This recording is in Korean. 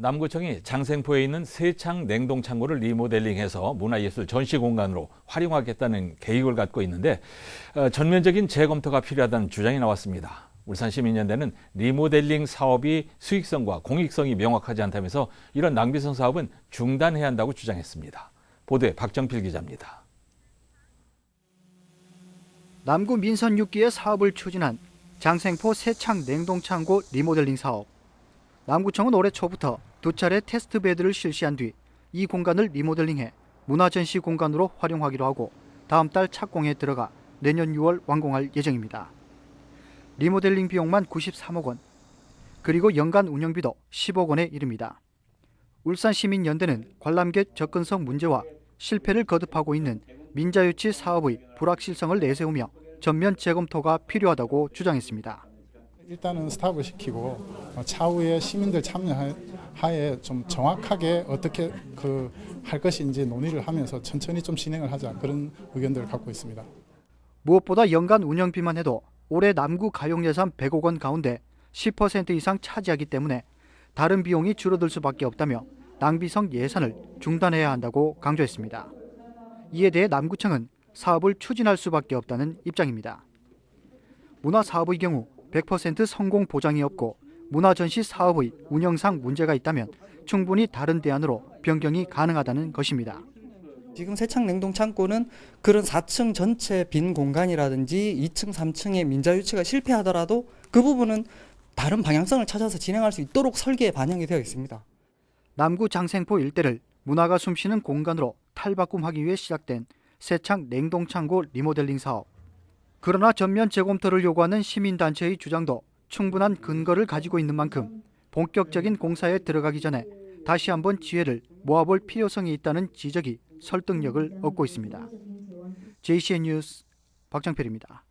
남구청이 장생포에 있는 세창 냉동 창고를 리모델링해서 문화예술 전시 공간으로 활용하겠다는 계획을 갖고 있는데 어, 전면적인 재검토가 필요하다는 주장이 나왔습니다. 울산시민연대는 리모델링 사업이 수익성과 공익성이 명확하지 않다면서 이런 낭비성 사업은 중단해야 한다고 주장했습니다. 보도에 박정필 기자입니다. 남구 민선 6기의 사업을 추진한 장생포 세창 냉동창고 리모델링 사업. 남구청은 올해 초부터 두 차례 테스트 베드를 실시한 뒤 이 공간을 리모델링해 문화 전시 공간으로 활용하기로 하고 다음 달 착공에 들어가 내년 6월 완공할 예정입니다. 리모델링 비용만 93억 원, 그리고 연간 운영비도 10억 원에 이릅니다. 울산시민연대는 관람객 접근성 문제와 실패를 거듭하고 있는 민자유치 사업의 불확실성을 내세우며 전면 재검토가 필요하다고 주장했습니다. 일단은 스탑을 시키고 어, 차후에 시민들 참여 하에 좀 정확하게 어떻게 그 할 것인지 논의를 하면서 천천히 좀 진행을 하자 그런 의견들을 갖고 있습니다. 무엇보다 연간 운영비만 해도 올해 남구 가용 예산 100억 원 가운데 10% 이상 차지하기 때문에 다른 비용이 줄어들 수밖에 없다며 낭비성 예산을 중단해야 한다고 강조했습니다. 이에 대해 남구청은 사업을 추진할 수밖에 없다는 입장입니다. 문화사업의 경우 100% 성공 보장이 없고 문화전시 사업의 운영상 문제가 있다면 충분히 다른 대안으로 변경이 가능하다는 것입니다. 지금 세창 냉동 창고는 그런 4층 전체 빈 공간이라든지 2층, 3층의 민자 유치가 실패하더라도 그 부분은 다른 방향성을 찾아서 진행할 수 있도록 설계에 반영이 되어 있습니다. 남구 장생포 일대를 문화가 숨쉬는 공간으로 탈바꿈하기 위해 시작된 세창 냉동 창고 리모델링 사업. 그러나 전면 재검토를 요구하는 시민단체의 주장도 충분한 근거를 가지고 있는 만큼 본격적인 공사에 들어가기 전에 다시 한번 지혜를 모아볼 필요성이 있다는 지적이 설득력을 얻고 있습니다. JCN 뉴스 박정필입니다.